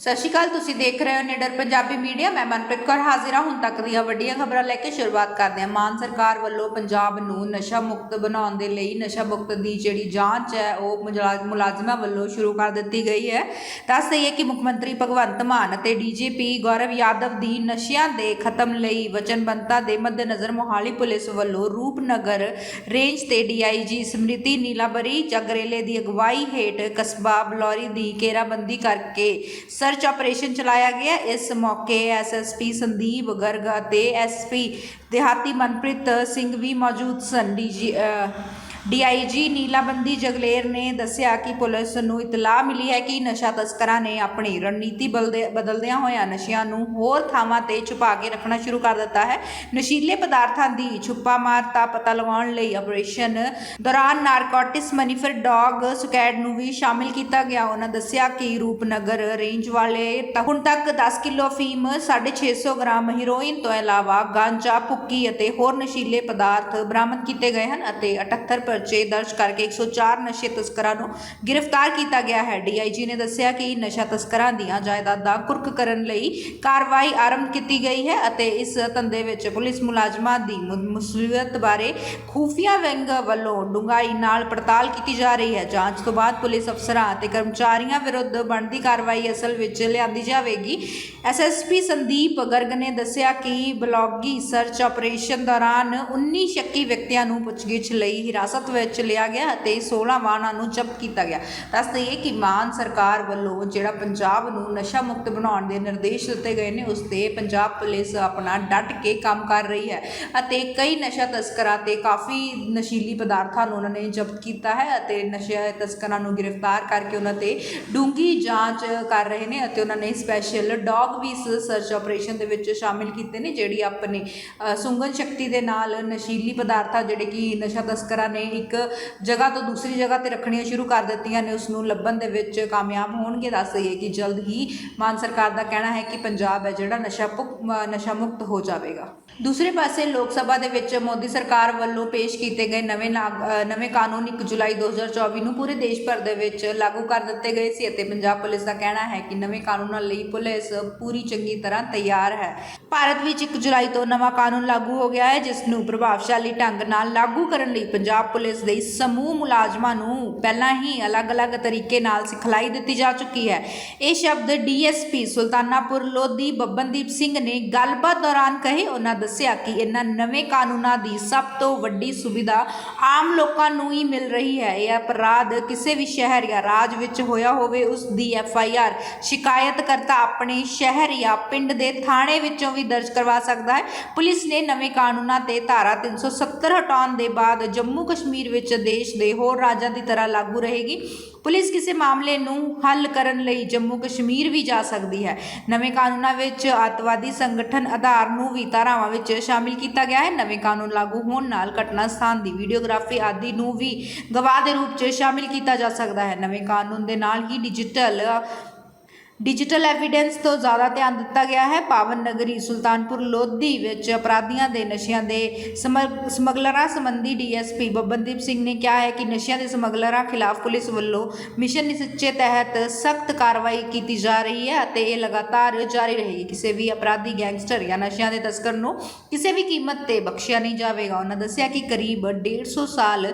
ਸਤਿ ਸ਼੍ਰੀ ਅਕਾਲ, ਤੁਸੀਂ ਦੇਖ ਰਹੇ ਹੋ ਨਿਡਰ ਪੰਜਾਬੀ ਮੀਡੀਆ। ਮੈਂ ਮਨਪ੍ਰੀਤ ਕੌਰ ਹਾਜ਼ਰ ਹਾਂ। ਹੁਣ ਤੱਕ ਦੀਆਂ ਵੱਡੀਆਂ ਖਬਰਾਂ ਲੈ ਕੇ ਸ਼ੁਰੂਆਤ ਕਰਦੇ ਹਾਂ। ਮਾਨ ਸਰਕਾਰ ਵੱਲੋਂ ਪੰਜਾਬ ਨੂੰ ਨਸ਼ਾ ਮੁਕਤ ਬਣਾਉਣ ਦੇ ਲਈ ਨਸ਼ਾ ਮੁਕਤ ਦੀ ਜਿਹੜੀ ਜਾਂਚ ਹੈ, ਉਹ ਮੁਲਾ- ਮੁਲਾਜ਼ਮਾਂ ਵੱਲੋਂ ਸ਼ੁਰੂ ਕਰ ਦਿੱਤੀ ਗਈ ਹੈ। ਦੱਸ ਦਈਏ ਕਿ ਮੁੱਖ ਮੰਤਰੀ ਭਗਵੰਤ ਮਾਨ ਅਤੇ ਡੀਜੀਪੀ ਗੌਰਵ ਯਾਦਵ ਦੀ ਨਸ਼ਿਆਂ ਦੇ ਖਤਮ ਲਈ ਵਚਨਬੱਧਤਾ ਦੇ ਮੱਦੇਨਜ਼ਰ ਮੋਹਾਲੀ ਪੁਲਿਸ ਵੱਲੋਂ ਰੂਪਨਗਰ ਰੇਂਜ ਤੇ ਡੀਆਈਜੀ ਸਮ੍ਰਿਤੀ ਨੀਲਾਬਰੀ ਜਗਰੇਲੇ ਦੀ ਅਗਵਾਈ ਹੇਠ ਕਸਬਾ ਬਲੌਰੀ ਦੀ ਘੇਰਾਬੰਦੀ ਕਰਕੇ ਸਰਚ ਆਪਰੇਸ਼ਨ ਚਲਾਇਆ ਗਿਆ ਇਸ ਮੌਕੇ ਐਸਐਸਪੀ ਸੰਦੀਪ ਗਰਗ ਅਤੇ ਐਸਪੀ ਦਿਹਾਤੀ ਮਨਪ੍ਰੀਤ ਸਿੰਘ ਵੀ ਮੌਜੂਦ ਸਨ। ਡੀਜੀ ਡੀਆਈਜੀ ਨੀਲਾਬੰਦੀ ਜਗਲੇਰ ਨੇ ਦੱਸਿਆ ਕਿ ਪੁਲਿਸ ਨੂੰ ਇਤਲਾਹ ਮਿਲੀ ਹੈ ਕਿ ਨਸ਼ਾ ਤਸਕਰਾਂ ਨੇ ਆਪਣੀ ਰਣਨੀਤੀ ਬਲਦੇ- ਬਦਲਦਿਆਂ ਹੋਇਆਂ ਨਸ਼ਿਆਂ ਨੂੰ ਹੋਰ ਥਾਵਾਂ ਤੇ ਛੁਪਾ ਕੇ ਰੱਖਣਾ ਸ਼ੁਰੂ ਕਰ ਦਿੱਤਾ ਹੈ। ਨਸ਼ੀਲੇ ਪਦਾਰਥਾਂ ਦੀ ਛੁਪਾ ਮਾਰਤਾ ਪਤਾ ਲਗਾਉਣ ਲਈ ਆਪਰੇਸ਼ਨ ਦੌਰਾਨ ਨਾਰਕੋਟਿਸ ਮਨੀਫਰ ਡੌਗ ਸਕੈਡ ਨੂੰ ਵੀ ਸ਼ਾਮਿਲ ਕੀਤਾ ਗਿਆ। ਉਹਨਾਂ ਦੱਸਿਆ ਕਿ ਰੂਪਨਗਰ ਰੇਂਜ ਵਾਲੇ ਤ- ਹੁਣ ਤੱਕ 10 ਕਿਲੋ ਫੀਮ 650 ਗ੍ਰਾਮ ਹੀਰੋਇਨ ਤੋਂ ਇਲਾਵਾ ਗਾਂਜਾ, ਭੁੱਕੀ ਅਤੇ ਹੋਰ ਨਸ਼ੀਲੇ ਪਦਾਰਥ ਬਰਾਮਦ ਕੀਤੇ ਗਏ ਹਨ ਅਤੇ 78 ਪਰਚੇ ਦਰਜ ਕਰਕੇ 104 ਨਸ਼ੇ ਤਸਕਰਾਂ ਨੂੰ ਗ੍ਰਿਫਤਾਰ ਕੀਤਾ ਗਿਆ ਹੈ। ਡੀਆਈਜੀ ਨੇ ਦੱਸਿਆ ਕਿ ਨਸ਼ਾ ਤਸਕਰਾਂ ਦੀਆਂ ਜਾਇਦਾਦਾਂ ਕੁਰਕ ਕਰਨ ਲਈ ਕਾਰਵਾਈ ਆਰੰਭ ਕੀਤੀ ਗਈ ਹੈ ਅਤੇ ਇਸ ਧੰਦੇ ਵਿੱਚ ਪੁਲਿਸ ਮੁਲਾਜ਼ਮਾਂ ਦੀ ਮੁ- ਬਾਰੇ ਖੂਫੀਆ ਵਿੰਗ ਵੱਲੋਂ ਡੂੰਘਾਈ ਨਾਲ ਪੜਤਾਲ ਕੀਤੀ ਜਾ ਰਹੀ ਹੈ। ਜਾਂਚ ਤੋਂ ਬਾਅਦ ਪੁਲਿਸ ਅਫਸਰਾਂ ਅਤੇ ਕਰਮਚਾਰੀਆਂ ਵਿਰੁੱਧ ਬਣਦੀ ਕਾਰਵਾਈ ਅਸਲ ਵਿੱਚ ਲਿਆਂਦੀ ਜਾਵੇਗੀ। ਐਸਐਸਪੀ ਸੰਦੀਪ ਗਰਗ ਨੇ ਦੱਸਿਆ ਕਿ ਬਲੌਗੀ ਸਰਚ ਆਪਰੇਸ਼ਨ ਦੌਰਾਨ 19 ਸ਼ੱਕੀ ਵਿਅਕਤੀਆਂ ਨੂੰ ਪੁੱਛਗਿੱਛ ਲਈ ਹਿਰਾਸਤ ਵਿੱਚ ਲਿਆ ਗਿਆ ਅਤੇ 16 ਵਾਹਨਾਂ ਨੂੰ ਜ਼ਬਤ ਕੀਤਾ ਗਿਆ। ਦੱਸ ਦਈਏ ਕਿ ਮਾਨ ਸਰਕਾਰ ਵੱਲੋਂ ਜਿਹੜਾ ਪੰਜਾਬ ਨੂੰ ਨਸ਼ਾ ਮੁਕਤ ਬਣਾਉਣ ਦੇ ਨਿਰਦੇਸ਼ ਦਿੱਤੇ ਗਏ ਨੇ ਉਸ ਤੇ ਪੰਜਾਬ ਪੁਲਿਸ ਆਪਣਾ ਡਟ ਕੇ ਕੰਮ ਕਰ ਰਹੀ ਹੈ ਅਤੇ ਕਈ ਨਸ਼ਾ ਤਸਕਰਾਂ ਤੇ ਕਾਫੀ ਨਸ਼ੀਲੀ ਪਦਾਰਥਾਂ ਨੂੰ ਉਹਨਾਂ ਨੇ ਜ਼ਬਤ ਕੀਤਾ ਹੈ ਅਤੇ ਨਸ਼ਾ ਤਸਕਰਾਂ ਨੂੰ ਗ੍ਰਿਫਤਾਰ ਕਰਕੇ ਉਹਨਾਂ ਤੇ ਡੂੰਗੀ ਜਾਂਚ ਕਰ ਰਹੇ ਨੇ ਅਤੇ ਉਹਨਾਂ ਨੇ ਸਪੈਸ਼ਲ ਡੌਗ ਵੀ ਇਸ ਸਰਚ ਆਪਰੇਸ਼ਨ ਦੇ ਵਿੱਚ ਸ਼ਾਮਿਲ ਕੀਤੇ ਨੇ ਜਿਹੜੀ ਆਪਣੇ ਅ, ਸੁੰਗਨ ਸ਼ਕਤੀ ਦੇ ਨਾਲ ਨਸ਼ੀਲੀ ਪਦਾਰਥਾਂ ਜਿਹੜੇ ਕਿ ਨਸ਼ਾ ਤਸਕਰਾਂ ਨੇ ਇੱਕ ਜਗ੍ਹਾ ਤੋਂ ਦੂਸਰੀ ਜਗ੍ਹਾ ਤੇ ਰੱਖਣੀਆਂ ਸ਼ੁਰੂ ਕਰ ਦਿੱਤੀਆਂ ਨੇ ਉਸ ਨੂੰ ਲੱਭਣ ਦੇ ਵਿੱਚ ਕਾਮਯਾਬ ਹੋਣਗੇ। ਦੱਸ ਦਈਏ ਕਿ ਜਲਦ ਹੀ ਮਾਨ ਸਰਕਾਰ ਦਾ ਕਹਿਣਾ ਹੈ ਕਿ ਪੰਜਾਬ ਹੈ ਜਿਹੜਾ ਨਸ਼ਾ ਭੁਕ- ਨਸ਼ਾ ਮੁਕਤ ਹੋ ਜਾਵੇਗਾ। ਦੂਸਰੇ ਪਾਸੇ ਲੋਕ ਸਭਾ ਦੇ ਵਿੱਚ ਮੋਦੀ ਸਰਕਾਰ ਵੱਲੋਂ ਪੇਸ਼ ਕੀਤੇ ਗਏ ਨਵੇਂ ਨਾਗ- ਨਵੇਂ ਕਾਨੂੰਨ 1 ਜੁਲਾਈ 2024 ਨੂੰ ਪੂਰੇ ਦੇਸ਼ ਭਰ ਦੇ ਵਿੱਚ ਲਾਗੂ ਕਰ ਦਿੱਤੇ ਗਏ ਸੀ ਅਤੇ ਪੰਜਾਬ ਪੁਲਿਸ ਦਾ ਕਹਿਣਾ ਹੈ ਕਿ ਨਵੇਂ ਕਾਨੂੰਨਾਂ ਲਈ ਪੁਲਿਸ ਪੂਰੀ ਚੰਗੀ ਤਰ੍ਹਾਂ ਤਿਆਰ ਹੈ। ਭਾਰਤ ਵਿੱਚ 1 ਜੁਲਾਈ ਤੋਂ ਨਵਾਂ ਕਾਨੂੰਨ ਲਾਗੂ ਹੋ ਗਿਆ ਹੈ, ਜਿਸ ਨੂੰ ਪ੍ਰਭਾਵਸ਼ਾਲੀ ਢੰਗ ਨਾਲ ਲਾਗੂ ਕਰਨ ਲਈ ਪੰਜਾਬ ਪੁਲਿਸ ਦੇ ਸਮੂਹ ਮੁਲਾਜ਼ਮਾਂ ਨੂੰ ਪਹਿਲਾਂ ਹੀ ਅਲੱਗ-ਅਲੱਗ ਤਰੀਕੇ ਨਾਲ ਸਿਖਲਾਈ ਦਿੱਤੀ ਜਾ ਚੁੱਕੀ ਹੈ। ਇਹ ਸ਼ਬਦ ਡੀਐਸਪੀ ਸੁਲਤਾਨਾਪੁਰ ਲੋਧੀ ਬੱਬਨਦੀਪ ਸਿੰਘ ਨੇ ਗੱਲਬਾਤ ਦੌਰਾਨ ਕਹੇ, ਉਹਨਾਂ ਦੱਸਿਆ ਕਿ ਇਹਨਾਂ ਨਵੇਂ ਕਾਨੂੰਨਾਂ ਦੀ ਸਭ ਤੋਂ ਵੱਡੀ ਸੁਵਿਧਾ ਆਮ ਲੋਕਾਂ ਨੂੰ ਹੀ ਮਿਲ ਰਹੀ ਹੈ। ਇਹ ਅਪਰਾਧ ਕਿਸੇ ਵੀ ਸ਼ਹਿਰ ਜਾਂ ਰਾਜ ਵਿੱਚ ਹੋਇਆ ਹੋਵੇ, ਉਸ ਦੀ ਐਫ ਆਈ ਆਰ ਸ਼ਿਕਾਇਤਕਰਤਾ ਆਪਣੇ ਸ਼ਹਿਰ ਜਾਂ ਪਿੰਡ ਦੇ ਥਾਣੇ ਵਿੱਚੋਂ ਵੀ ਦਰਜ ਕਰਵਾ ਸਕਦਾ ਹੈ। ਪੁਲਿਸ ਨੇ ਨਵੇਂ ਕਾਨੂੰਨਾਂ ਤੇ ਧਾਰਾ 370 ਹਟਾਉਣ ਦੇ ਬਾਅਦ ਜੰਮੂ ਕਸ਼ਮੀਰ ਵਿੱਚ ਦੇਸ਼ ਦੇ ਹੋਰ ਰਾਜਾਂ ਦੀ ਤਰ੍ਹਾਂ ਲਾਗੂ ਰਹੇਗੀ। ਪੁਲਿਸ ਕਿਸੇ ਮਾਮਲੇ ਨੂੰ ਹੱਲ ਕਰਨ ਲਈ ਜੰਮੂ ਕਸ਼ਮੀਰ ਵੀ ਜਾ ਸਕਦੀ ਹੈ। ਨਵੇਂ ਕਾਨੂੰਨਾਂ ਵਿੱਚ ਅੱਤਵਾਦੀ ਸੰਗਠਨ ਆਧਾਰ ਨੂੰ ਵੀ ਧਾਰਾਵਾਂ ਵਿੱਚ ਸ਼ਾਮਿਲ ਕੀਤਾ ਗਿਆ ਹੈ। ਨਵੇਂ ਕਾਨੂੰਨ ਲਾਗੂ ਹੋਣ ਨਾਲ ਘਟਨਾ ਸਥਾਨ ਦੀ ਵੀਡੀਓਗ੍ਰਾਫੀ ਆਦਿ ਨੂੰ ਵੀ ਗਵਾਹ ਦੇ ਰੂਪ 'ਚ ਸ਼ਾਮਿਲ ਕੀਤਾ ਜਾ ਸਕਦਾ ਹੈ। ਨਵੇਂ ਕਾਨੂੰਨ ਦੇ ਨਾਲ ਹੀ ਡਿਜੀਟਲ ਡਿਜੀਟਲ ਐਵੀਡੈਂਸ ਤੋਂ ਜ਼ਿਆਦਾ ਧਿਆਨ ਦਿੱਤਾ ਗਿਆ ਹੈ। ਪਾਵਨ ਨਗਰੀ ਸੁਲਤਾਨਪੁਰ ਲੋਧੀ ਵਿੱਚ ਅਪਰਾਧੀਆਂ ਦੇ ਨਸ਼ਿਆਂ ਦੇ ਸਮਗ- ਸਮਗਲਰਾਂ ਸੰਬੰਧੀ ਡੀਐਸਪੀ ਬੱਬਨਦੀਪ ਸਿੰਘ ਨੇ ਕਿਹਾ ਹੈ ਕਿ ਨਸ਼ਿਆਂ ਦੇ ਸਮਗਲਰਾਂ ਖਿਲਾਫ ਪੁਲਿਸ ਵੱਲੋਂ ਮਿਸ਼ਨ ਨਿਸ਼ਚੇ ਤਹਿਤ ਸਖਤ ਕਾਰਵਾਈ ਕੀਤੀ ਜਾ ਰਹੀ ਹੈ ਅਤੇ ਇਹ ਲਗਾਤਾਰ ਜਾਰੀ ਰਹੇਗੀ। ਕਿਸੇ ਵੀ ਅਪਰਾਧੀ, ਗੈਂਗਸਟਰ ਜਾਂ ਨਸ਼ਿਆਂ ਦੇ ਤਸਕਰ ਨੂੰ ਕਿਸੇ ਵੀ ਕੀਮਤ ਤੇ ਬਖਸ਼ਿਆ ਨਹੀਂ ਜਾਵੇਗਾ। ਉਹਨਾਂ ਦੱਸਿਆ ਕਿ ਕਰੀਬ 150 ਸਾਲ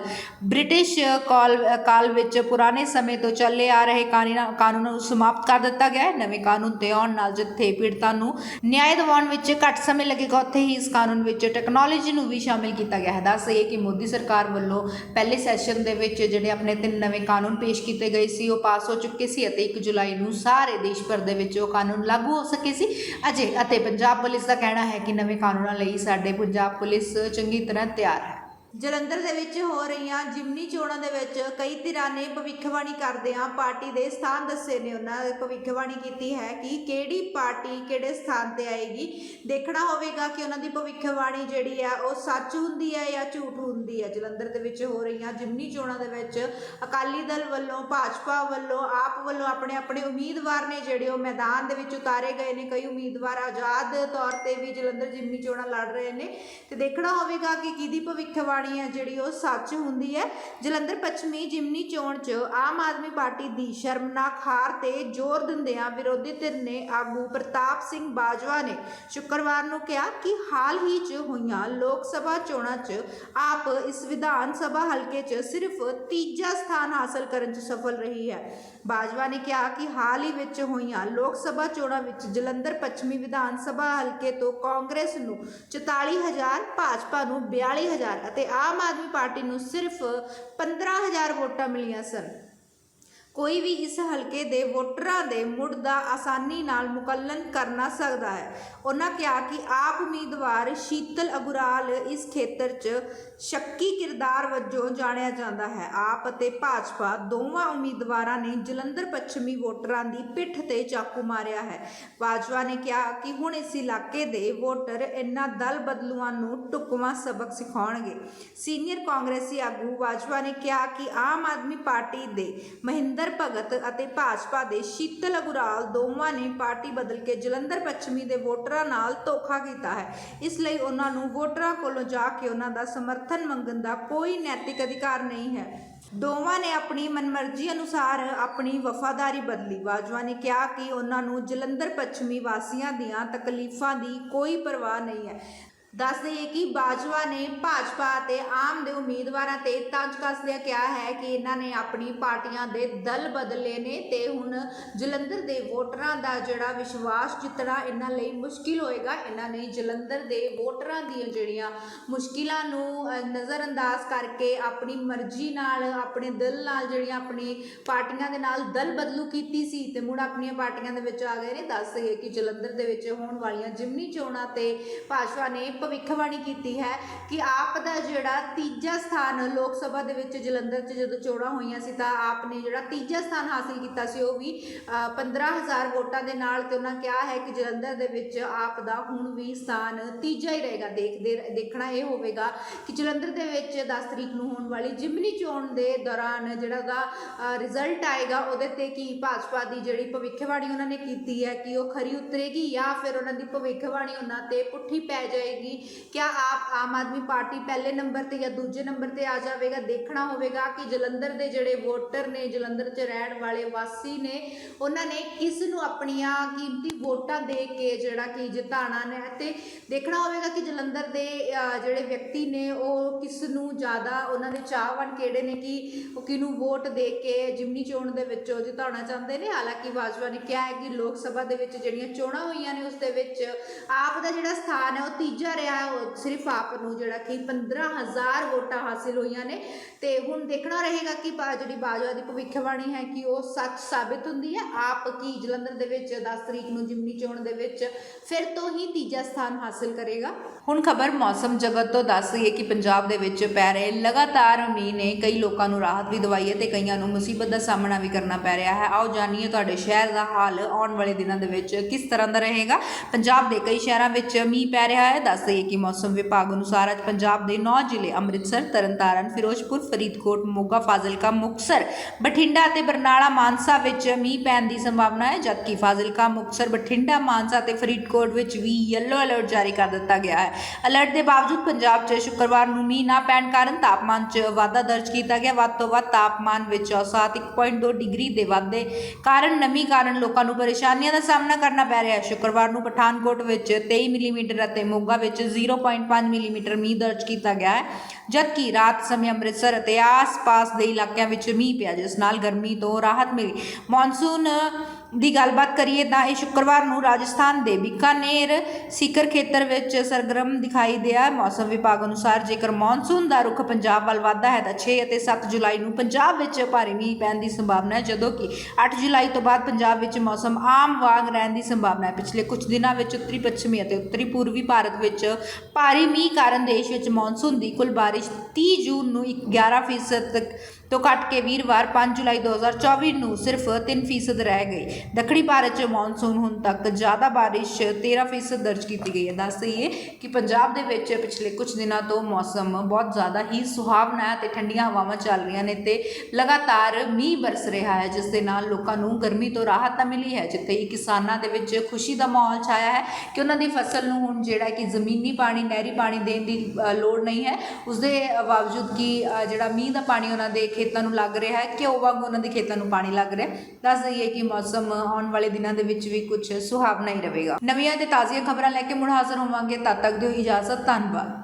ਬ੍ਰਿਟਿਸ਼ ਕਾਲ ਕਾਲ ਵਿੱਚ ਪੁਰਾਣੇ ਸਮੇਂ ਤੋਂ ਚੱਲੇ ਆ ਰਹੇ ਕਾਨੂੰਨਾਂ ਕਾਨੂੰਨਾਂ ਨੂੰ ਸਮਾਪਤ ਕਰ ਦਿੱਤਾ ਗਿਆ ਹੈ, ਨਵੇਂ ਕਾਨੂੰਨ ਤੇ ਆਉਣ ਨਾਲ ਜਿੱਥੇ ਪੀੜਤਾਂ ਨੂੰ ਨਿਆਂ ਦਿਵਾਉਣ ਵਿੱਚ ਘੱਟ ਸਮੇਂ ਲੱਗੇਗਾ, ਉੱਥੇ ਹੀ ਇਸ ਕਾਨੂੰਨ ਵਿੱਚ ਟੈਕਨੋਲੋਜੀ ਨੂੰ ਵੀ ਸ਼ਾਮਿਲ ਕੀਤਾ ਗਿਆ ਹੈ। ਦੱਸ ਇਹ ਕਿ ਮੋਦੀ ਸਰਕਾਰ ਵੱਲੋਂ ਪਹਿਲੇ ਸੈਸ਼ਨ ਦੇ ਵਿੱਚ ਜਿਹੜੇ ਆਪਣੇ ਤਿੰਨ ਨਵੇਂ ਕਾਨੂੰਨ ਪੇਸ਼ ਕੀਤੇ ਗਏ ਸੀ, ਉਹ ਪਾਸ ਹੋ ਚੁੱਕੇ ਸੀ ਅਤੇ 1 ਜੁਲਾਈ ਨੂੰ ਸਾਰੇ ਦੇਸ਼ ਭਰ ਦੇ ਵਿੱਚ ਉਹ ਕਾਨੂੰਨ ਲਾਗੂ ਹੋ ਸਕੇ ਸੀ। ਅਜੇ, ਅਤੇ ਪੰਜਾਬ ਪੁਲਿਸ ਦਾ ਕਹਿਣਾ ਹੈ ਕਿ ਨਵੇਂ ਕਾਨੂੰਨਾਂ ਲਈ ਸਾਡੇ ਪੰਜਾਬ ਪੁਲਿਸ ਚੰਗੀ ਤਰ੍ਹਾਂ ਤਿਆਰ ਹੈ। ਜਲੰਧਰ ਦੇ ਵਿੱਚ ਹੋ ਰਹੀਆਂ ਜਿਮਨੀ ਚੋਣਾਂ ਦੇ ਵਿੱਚ ਕਈ ਧਿਰਾਂ ਨੇ ਭਵਿੱਖਬਾਣੀ ਕਰਦਿਆਂ ਪਾਰਟੀ ਦੇ ਸਥਾਨ ਦੱਸੇ ਨੇ ਉਹਨਾਂ ਨੇ ਭਵਿੱਖਬਾਣੀ ਕੀਤੀ ਹੈ ਕਿ ਕਿਹੜੀ ਪਾਰਟੀ ਕਿਹੜੇ ਸਥਾਨ ਤੇ ਆਏਗੀ। ਦੇਖਣਾ ਹੋਵੇਗਾ ਕਿ ਉਹਨਾਂ ਦੀ ਭਵਿੱਖਬਾਣੀ ਜਿਹੜੀ ਆ, ਉਹ ਸੱਚ ਹੁੰਦੀ ਹੈ ਜਾਂ ਝੂਠ ਹੁੰਦੀ ਹੈ। ਜਲੰਧਰ ਦੇ ਵਿੱਚ ਹੋ ਰਹੀਆਂ ਜਿਮਨੀ ਚੋਣਾਂ ਦੇ ਵਿੱਚ ਅਕਾਲੀ ਦਲ ਵੱਲੋਂ, ਭਾਜਪਾ ਵੱਲੋਂ, ਆਪ ਵੱਲੋਂ ਆਪਣੇ ਆਪਣੇ ਉਮੀਦਵਾਰ ਨੇ ਜਿਹੜੇ ਉਹ ਮੈਦਾਨ ਦੇ ਵਿੱਚ ਉਤਾਰੇ ਗਏ ਨੇ। ਕਈ ਉਮੀਦਵਾਰ ਆਜ਼ਾਦ ਤੌਰ ਤੇ ਵੀ ਜਲੰਧਰ ਜਿਮਨੀ ਚੋਣਾਂ ਲੜ ਰਹੇ ਨੇ। ਤੇ ਦੇਖਣਾ ਹੋਵੇਗਾ ਕਿ ਕਿਹਦੀ ਭਵਿੱਖਬਾਣੀ ਭਵਿੱਖਬਾਣੀ ਹੈ ਜਿਹੜੀ ਉਹ ਸੱਚ ਹੁੰਦੀ ਹੈ। ਜਲੰਧਰ ਪੱਛਮੀ ਜਿਮਨੀ ਚੋਣ 'ਚ ਆਮ ਆਦਮੀ ਪਾਰਟੀ ਦੀ ਸ਼ਰਮਨਾਕ ਹਾਰ ਤੇ ਜ਼ੋਰ ਦਿੰਦਿਆਂ ਵਿਰੋਧੀ ਧਿਰ ਨੇ ਆਗੂ ਪ੍ਰਤਾਪ ਸਿੰਘ ਬਾਜਵਾ ਨੇ ਸ਼ੁੱਕਰਵਾਰ ਨੂੰ ਕਿਹਾ ਕਿ ਹਾਲ ਹੀ 'ਚ ਹੋਈਆਂ ਲੋਕ ਸਭਾ ਚੋਣਾਂ 'ਚ ਆਪ ਇਸ ਵਿਧਾਨ ਸਭਾ ਹਲਕੇ 'ਚ ਸਿਰਫ ਤੀਜਾ ਸਥਾਨ ਹਾਸਲ ਕਰਨ 'ਚ ਸਫਲ ਰਹੀ ਹੈ। ਬਾਜਵਾ ਨੇ ਕਿਹਾ ਕਿ ਹਾਲ ਹੀ ਵਿੱਚ ਹੋਈਆਂ ਲੋਕ ਸਭਾ ਚੋਣਾਂ ਵਿੱਚ ਜਲੰਧਰ ਪੱਛਮੀ ਵਿਧਾਨ ਸਭਾ ਹਲਕੇ ਤੋਂ ਕਾਂਗਰਸ ਨੂੰ 44000 ਭਾਜਪਾ ਨੂੰ 42000 ਅਤੇ ਆਮ ਆਦਮੀ ਪਾਰਟੀ ਨੂੰ ਸਿਰਫ 15000 ਵੋਟਾਂ ਮਿਲੀਆਂ ਸਨ। ਕੋਈ ਵੀ ਇਸ ਹਲਕੇ ਦੇ ਵੋਟਰਾਂ ਦੇ ਮੁੜ ਦਾ ਆਸਾਨੀ ਨਾਲ ਮੁਕੱਲਨ ਕਰਨਾ ਸਕਦਾ ਹੈ। ਉਹਨਾਂ ਕਿਹਾ ਕਿ ਆਪ ਉਮੀਦਵਾਰ ਸ਼ੀਤਲ ਅਗੁਰਾਲ ਇਸ ਖੇਤਰ 'ਚ ਸ਼ੱਕੀ ਕਿਰਦਾਰ ਵਜੋਂ ਜਾਣਿਆ ਜਾਂਦਾ ਹੈ। ਆਪ ਅਤੇ ਭਾਜਪਾ ਦੋਵਾਂ ਉਮੀਦਵਾਰਾਂ ਨੇ ਜਲੰਧਰ ਪੱਛਮੀ ਵੋਟਰਾਂ ਦੀ ਪਿੱਠ ਤੇ ਚਾਕੂ ਮਾਰਿਆ ਹੈ। ਬਾਜਵਾ ਨੇ ਕਿਹਾ ਕਿ ਹੁਣ ਇਸ ਇਲਾਕੇ ਦੇ ਵੋਟਰ ਇਹਨਾਂ ਦਲ ਬਦਲੂਆਂ ਨੂੰ ਟੁਕਵਾਂ ਸਬਕ ਸਿਖਾਉਣਗੇ। ਸੀਨੀਅਰ ਕਾਂਗਰਸੀ ਆਗੂ ਬਾਜਵਾ ਨੇ ਕਿਹਾ ਕਿ ਆਮ ਆਦਮੀ ਪਾਰਟੀ ਦੇ ਮਹਿੰਦਰ ਭਗਤ ਅਤੇ ਭਾਜਪਾ ਦੇ ਸ਼ੀਤਲ ਅਗੁਰਾਲ ਦੋਵਾਂ ਨੇ ਪਾਰਟੀ ਬਦਲ ਕੇ ਜਲੰਧਰ ਪੱਛਮੀ ਦੇ ਵੋਟਰਾਂ ਨਾਲ ਧੋਖਾ ਕੀਤਾ ਹੈ। ਇਸ ਲਈ ਉਹਨਾਂ ਨੂੰ ਵੋਟਰਾਂ ਕੋਲੋਂ ਜਾ ਕੇ ਉਹਨਾਂ ਦਾ ਸਮਰਥਨ ਮੰਗਣ ਦਾ ਕੋਈ ਨੈਤਿਕ ਅਧਿਕਾਰ ਨਹੀਂ ਹੈ। ਦੋਵਾਂ ਨੇ ਆਪਣੀ ਮਨਮਰਜ਼ੀ ਅਨੁਸਾਰ ਆਪਣੀ ਵਫਾਦਾਰੀ ਬਦਲੀ। ਬਾਜਵਾ ਨੇ ਕਿਹਾ ਕਿ ਉਹਨਾਂ ਨੂੰ ਜਲੰਧਰ ਪੱਛਮੀ ਵਾਸੀਆਂ ਦੀਆਂ ਤਕਲੀਫਾਂ ਦੀ ਕੋਈ ਪਰਵਾਹ ਨਹੀਂ ਹੈ। ਦੱਸ ਦਈਏ ਕਿ ਬਾਜਵਾ ਨੇ ਭਾਜਪਾ ਅਤੇ ਆਮ ਦੇ ਉਮੀਦਵਾਰਾਂ ਤੇ ਤੰਜ ਕੱਸਦਿਆਂ ਕਿਹਾ ਹੈ ਕਿ ਇਹਨਾਂ ਨੇ ਆਪਣੀ ਪਾਰਟੀਆਂ ਦੇ ਦਲ ਬਦਲੇ ਨੇ ਤੇ ਹੁਣ ਜਲੰਧਰ ਦੇ ਵੋਟਰਾਂ ਦਾ ਜਿਹੜਾ ਵਿਸ਼ਵਾਸ ਜਿੱਤਣਾ ਇਹਨਾਂ ਲਈ ਮੁਸ਼ਕਿਲ ਹੋਏਗਾ। ਇਹਨਾਂ ਨੇ ਜਲੰਧਰ ਦੇ ਵੋਟਰਾਂ ਦੀਆਂ ਜਿਹੜੀਆਂ ਮੁਸ਼ਕਿਲਾਂ ਨੂੰ ਨਜ਼ਰਅੰਦਾਜ਼ ਕਰਕੇ ਆਪਣੀ ਮਰਜ਼ੀ ਨਾਲ, ਆਪਣੇ ਦਿਲ ਨਾਲ ਜਿਹੜੀਆਂ ਆਪਣੀ ਪਾਰਟੀਆਂ ਦੇ ਨਾਲ ਦਲ ਬਦਲੂ ਕੀਤੀ ਸੀ ਤੇ ਮੁੜ ਆਪਣੀਆਂ ਪਾਰਟੀਆਂ ਦੇ ਵਿੱਚ ਆ ਗਏ ਨੇ। ਦੱਸ ਦਈਏ ਕਿ ਜਲੰਧਰ ਦੇ ਵਿੱਚ ਹੋਣ ਵਾਲੀਆਂ ਜਿਮਨੀ ਚੋਣਾਂ ਤੇ ਭਾਜਪਾ ਨੇ ਭਵਿੱਖਬਾਣੀ ਕੀਤੀ ਹੈ ਕਿ ਆਪ ਦਾ ਜਿਹੜਾ ਤੀਜਾ ਸਥਾਨ ਲੋਕ ਸਭਾ ਦੇ ਵਿੱਚ ਜਲੰਧਰ 'ਚ ਜਦੋਂ ਚੋਣਾਂ ਹੋਈਆਂ ਸੀ ਤਾਂ ਆਪ ਨੇ ਜਿਹੜਾ ਤੀਜਾ ਸਥਾਨ ਹਾਸਿਲ ਕੀਤਾ ਸੀ ਉਹ ਵੀ ਅ, 15000 ਵੋਟਾਂ ਦੇ ਨਾਲ ਤੇ ਉਹਨਾਂ ਕਿਹਾ ਹੈ ਕਿ ਜਲੰਧਰ ਦੇ ਵਿੱਚ ਆਪ ਦਾ ਹੁਣ ਵੀ ਸਥਾਨ ਤੀਜਾ ਹੀ ਰਹੇਗਾ। ਦੇਖਦੇ ਦੇਖਣਾ ਇਹ ਹੋਵੇਗਾ ਕਿ ਜਲੰਧਰ ਦੇ ਵਿੱਚ 10 ਤਰੀਕ ਨੂੰ ਹੋਣ ਵਾਲੀ ਜਿਮਨੀ ਚੋਣ ਦੇ ਦੌਰਾਨ ਜਿਹੜਾ ਉਹਦਾ ਰਿਜ਼ਲਟ ਆਏਗਾ ਉਹਦੇ ਤੇ ਕੀ ਭਾਜਪਾ ਦੀ ਜਿਹੜੀ ਭਵਿੱਖਬਾਣੀ ਉਹਨਾਂ ਨੇ ਕੀਤੀ ਹੈ ਕਿ ਉਹ ਖਰੀ ਉਤਰੇਗੀ ਜਾਂ ਫਿਰ ਉਹਨਾਂ ਦੀ ਭਵਿੱਖਬਾਣੀ ਉਹਨਾਂ ਤੇ ਪੁੱਠੀ ਪੈ ਜਾਏਗੀ ਕਿਆ ਆਪ ਆਮ ਆਦਮੀ ਪਾਰਟੀ ਪਹਿਲੇ ਨੰਬਰ ਤੇ ਜਾਂ ਦੂਜੇ ਨੰਬਰ ਤੇ ਆ ਜਾਵੇਗਾ ਦੇਖਣਾ ਹੋਵੇਗਾ ਕਿ ਜਲੰਧਰ ਦੇ ਜਿਹੜੇ ਵੋਟਰ ਨੇ ਜਲੰਧਰ 'ਚ ਰਹਿਣ ਵਾਲੇ ਵਾਸੀ ਨੇ ਉਹਨਾਂ ਨੇ ਕਿਸ ਨੂੰ ਆਪਣੀਆਂ ਕੀਮਤੀ ਵੋਟਾਂ ਦੇ ਕੇ ਜਿਹੜਾ ਕਿ ਜਿਤਾਣਾ ਨੇ ਤੇ ਦੇਖਣਾ ਹੋਵੇਗਾ ਕਿ ਜਲੰਧਰ ਦੇ ਜਿਹੜੇ ਵਿਅਕਤੀ ਨੇ ਉਹ ਕਿਸ ਨੂੰ ਜ਼ਿਆਦਾ ਉਹਨਾਂ ਦੇ ਚਾਹਵਾਨ ਕਿਹੜੇ ਨੇ ਕਿ ਉਹ ਕਿਹਨੂੰ ਵੋਟ ਦੇ ਕੇ ਜਿਮਨੀ ਚੋਣ ਦੇ ਵਿੱਚ ਉਹ ਜਿਤਾਉਣਾ ਚਾਹੁੰਦੇ ਨੇ ਹਾਲਾਂਕਿ ਬਾਜਵਾ ਨੇ ਕਿਹਾ ਹੈ ਕਿ ਲੋਕ ਸਭਾ ਦੇ ਵਿੱਚ ਜਿਹੜੀਆਂ ਚੋਣਾਂ ਹੋਈਆਂ ਨੇ ਉਸ ਦੇ ਵਿੱਚ ਆਪ ਦਾ ਜਿਹੜਾ ਸਥਾਨ ਹੈ ਉਹ ਤੀਜਾ ਰਿਹਾ ਉਹ ਸਿਰਫ ਆਪ ਨੂੰ ਜਿਹੜਾ ਕਿ 15000 ਵੋਟਾਂ ਹਾਸਿਲ ਹੋਈਆਂ ਨੇ। ਤੇ ਹੁਣ ਦੇਖਣਾ ਰਹੇਗਾ ਕਿ ਜਿਹੜੀ ਬਾਜਵਾ ਦੀ ਭਵਿੱਖਬਾਣੀ ਹੈ ਕਿ ਉਹ ਸੱਚ ਸਾਬਿਤ ਹੁੰਦੀ ਹੈ। ਆਪ ਕੀ ਜਲੰਧਰ ਦੇ ਵਿੱਚ 10 ਤਰੀਕ ਨੂੰ ਜਿਮਨੀ ਚੋਣ ਦੇ ਵਿੱਚ ਫਿਰ ਤੋਂ ਹੀ ਤੀਜਾ ਸਥਾਨ ਹਾਸਲ ਕਰੇਗਾ। ਹੁਣ ਖਬਰ ਮੌਸਮ ਜਗਤ ਤੋਂ ਦੱਸ ਰਹੀ ਹੈ ਕਿ ਪੰਜਾਬ ਦੇ ਵਿੱਚ ਪੈ ਰਹੇ ਲਗਾਤਾਰ ਮੀਂਹ ਨੇ ਕਈ ਲੋਕਾਂ ਨੂੰ ਰਾਹਤ ਵੀ ਦਵਾਈ ਹੈ ਤੇ ਕਈਆਂ ਨੂੰ ਮੁਸੀਬਤ ਦਾ ਸਾਹਮਣਾ ਵੀ ਕਰਨਾ ਪੈ ਰਿਹਾ ਹੈ। ਆਓ ਜਾਣੀਏ ਤੁਹਾਡੇ ਸ਼ਹਿਰ ਦਾ ਹਾਲ ਆਉਣ ਵਾਲੇ ਦਿਨਾਂ ਦੇ ਵਿੱਚ ਕਿਸ ਤਰ੍ਹਾਂ ਦਾ ਰਹੇਗਾ। ਪੰਜਾਬ ਦੇ ਕਈ ਸ਼ਹਿਰਾਂ ਵਿੱਚ ਮੀਂਹ ਪੈ ਰਿਹਾ ਹੈ। ਦੱਸ ਸਕੀਏ ਕਿ ਮੌਸਮ ਵਿਭਾਗ ਅਨੁਸਾਰ ਅੱਜ ਪੰਜਾਬ ਦੇ 9 ਜ਼ਿਲ੍ਹੇ ਅੰਮ੍ਰਿਤਸਰ, ਤਰਨਤਾਰਨ, ਫਿਰੋਜ਼ਪੁਰ, ਫਰੀਦਕੋਟ, ਮੋਗਾ, ਫਾਜ਼ਿਲਕਾ, ਮੁਕਸਰ, ਬਠਿੰਡਾ ਅਤੇ ਬਰਨਾਲਾ, ਮਾਨਸਾ ਵਿੱਚ ਮੀਂਹ ਪੈਣ ਦੀ ਸੰਭਾਵਨਾ ਹੈ ਜਦਕਿ ਫਾਜ਼ਿਲਕਾ, ਮੁਕਸਰ, ਬਠਿੰਡਾ, ਮਾਨਸਾ ਅਤੇ ਫਰੀਦਕੋਟ ਵਿੱਚ ਵੀ ਯੈਲੋ ਅਲਰਟ ਜਾਰੀ ਕਰ ਦਿੱਤਾ ਗਿਆ ਹੈ। ਅਲਰਟ ਦੇ ਬਾਵਜੂਦ ਪੰਜਾਬ 'ਚ ਸ਼ੁੱਕਰਵਾਰ ਨੂੰ ਮੀਂਹ ਨਾ ਪੈਣ ਕਾਰਨ ਤਾਪਮਾਨ 'ਚ ਵਾਧਾ ਦਰਜ ਕੀਤਾ ਗਿਆ। ਵੱਧ ਤੋਂ ਵੱਧ ਤਾਪਮਾਨ ਵਿੱਚ ਔਸਤ 1.2 ਡਿਗਰੀ ਦੇ ਵਾਧੇ ਕਾਰਨ ਨਮੀ ਕਾਰਨ ਲੋਕਾਂ ਨੂੰ ਪਰੇਸ਼ਾਨੀਆਂ ਦਾ ਸਾਹਮਣਾ ਕਰਨਾ ਪੈ ਰਿਹਾ ਹੈ। ਸ਼ੁੱਕਰਵਾਰ ਨੂੰ ਪਠਾਨਕੋਟ ਵਿੱਚ 23 ਮਿਲੀਮੀਟਰ ਅਤੇ ਮੋਗਾ ਵਿੱਚ 0.5 ਮਿਲੀਮੀਟਰ ਮੀਂਹ ਦਰਜ ਕੀਤਾ ਗਿਆ ਹੈ, ਜਦਕਿ ਰਾਤ ਸਮੇਂ ਅੰਮ੍ਰਿਤਸਰ ਅਤੇ ਆਸ-ਪਾਸ ਦੇ ਇਲਾਕਿਆਂ ਵਿੱਚ ਮੀਂਹ ਪਿਆ, ਜਿਸ ਨਾਲ ਗਰਮੀ ਤੋਂ ਰਾਹਤ ਮਿਲੀ। ਮੌਨਸੂਨ ਦੀ ਗੱਲਬਾਤ ਕਰੀਏ ਤਾਂ ਇਹ ਸ਼ੁੱਕਰਵਾਰ ਨੂੰ ਰਾਜਸਥਾਨ ਦੇ ਬੀਕਾਨੇਰ ਸਿਖਰ ਖੇਤਰ ਵਿੱਚ ਸਰਗਰਮ ਦਿਖਾਈ ਦਿਆ। ਮੌਸਮ ਵਿਭਾਗ ਅਨੁਸਾਰ ਜੇਕਰ ਮੌਨਸੂਨ ਦਾ ਰੁਖ ਪੰਜਾਬ ਵੱਲ ਵਧਦਾ ਹੈ ਤਾਂ 6 ਅਤੇ 7 ਜੁਲਾਈ ਨੂੰ ਪੰਜਾਬ ਵਿੱਚ ਭਾਰੀ ਮੀਂਹ ਪੈਣ ਦੀ ਸੰਭਾਵਨਾ ਹੈ, ਜਦੋਂ ਕਿ 8 ਜੁਲਾਈ ਤੋਂ ਬਾਅਦ ਪੰਜਾਬ ਵਿੱਚ ਮੌਸਮ ਆਮ ਵਾਂਗ ਰਹਿਣ ਦੀ ਸੰਭਾਵਨਾ ਹੈ। ਪਿਛਲੇ ਕੁਝ ਦਿਨਾਂ ਵਿੱਚ ਉੱਤਰੀ ਪੱਛਮੀ ਅਤੇ ਉੱਤਰੀ ਪੂਰਬੀ ਭਾਰਤ ਵਿੱਚ ਭਾਰੀ ਮੀਂਹ ਕਾਰਨ ਦੇਸ਼ ਵਿੱਚ ਮੌਨਸੂਨ ਦੀ ਕੁੱਲ ਬਾਰਿਸ਼ 30 ਜੂਨ ਨੂੰ ਇੱਕ 11% ਤੱਕ ਤੋਂ ਘਟ ਕੇ ਵੀਰਵਾਰ 5 ਜੁਲਾਈ 2024 ਨੂੰ ਸਿਰਫ 3% ਰਹਿ ਗਈ ਦੱਖਣੀ ਭਾਰਤ 'ਚ ਮੌਨਸੂਨ ਹੁਣ ਤੱਕ ਜ਼ਿਆਦਾ ਬਾਰਿਸ਼ 13% ਦਰਜ ਕੀਤੀ ਗਈ ਹੈ। ਦੱਸ ਦਈਏ ਕਿ ਪੰਜਾਬ ਦੇ ਵਿੱਚ ਪਿਛਲੇ ਕੁਝ ਦਿਨਾਂ ਤੋਂ ਮੌਸਮ ਬਹੁਤ ਜ਼ਿਆਦਾ ਹੀ ਸੁਹਾਵਣਾ ਹੈ ਤੇ ਠੰਡੀਆਂ ਹਵਾਵਾਂ ਚੱਲ ਰਹੀਆਂ ਨੇ ਤੇ ਲਗਾਤਾਰ ਮੀਂਹ ਬਰਸ ਰਿਹਾ ਹੈ, ਜਿਸ ਦੇ ਨਾਲ ਲੋਕਾਂ ਨੂੰ ਗਰਮੀ ਤੋਂ ਰਾਹਤ ਤਾਂ ਮਿਲੀ ਹੈ, ਜਿੱਥੇ ਹੀ ਕਿਸਾਨਾਂ ਦੇ ਵਿੱਚ ਖੁਸ਼ੀ ਦਾ ਮਾਹੌਲ ਛਾਇਆ ਹੈ ਕਿ ਉਹਨਾਂ ਦੀ ਫਸਲ ਨੂੰ ਹੁਣ ਜਿਹੜਾ ਕਿ ਜ਼ਮੀਨੀ ਪਾਣੀ, ਨਹਿਰੀ ਪਾਣੀ ਦੇਣ ਦੀ ਲੋੜ ਨਹੀਂ ਹੈ। ਉਸ ਦੇ ਬਾਵਜੂਦ ਕਿ ਜਿਹੜਾ ਮੀਂਹ ਦਾ ਪਾਣੀ ਉਹਨਾਂ ਦੇ ਖੇਤਾਂ ਨੂੰ ਲੱਗ ਰਿਹਾ ਹੈ, ਘਿਓ ਵਾਂਗ ਉਹਨਾਂ ਦੇ ਖੇਤਾਂ ਨੂੰ ਪਾਣੀ ਲੱਗ ਰਿਹਾ ਦੱਸ ਦਈਏ ਕਿ ਮੌਸਮ ਆਉਣ ਵਾਲੇ ਦਿਨਾਂ ਦੇ ਵਿੱਚ ਵੀ ਕੁਝ ਸੁਹਾਵਣਾ ਹੀ ਰਹੇਗਾ। ਨਵੀਆਂ ਤੇ ਤਾਜ਼ੀਆਂ ਖਬਰਾਂ ਲੈ ਕੇ ਮੁੜ ਹਾਜ਼ਰ ਹੋਵਾਂਗੇ। ਤਦ ਤੱਕ ਦਿਓ ਇਜਾਜ਼ਤ, ਧੰਨਵਾਦ।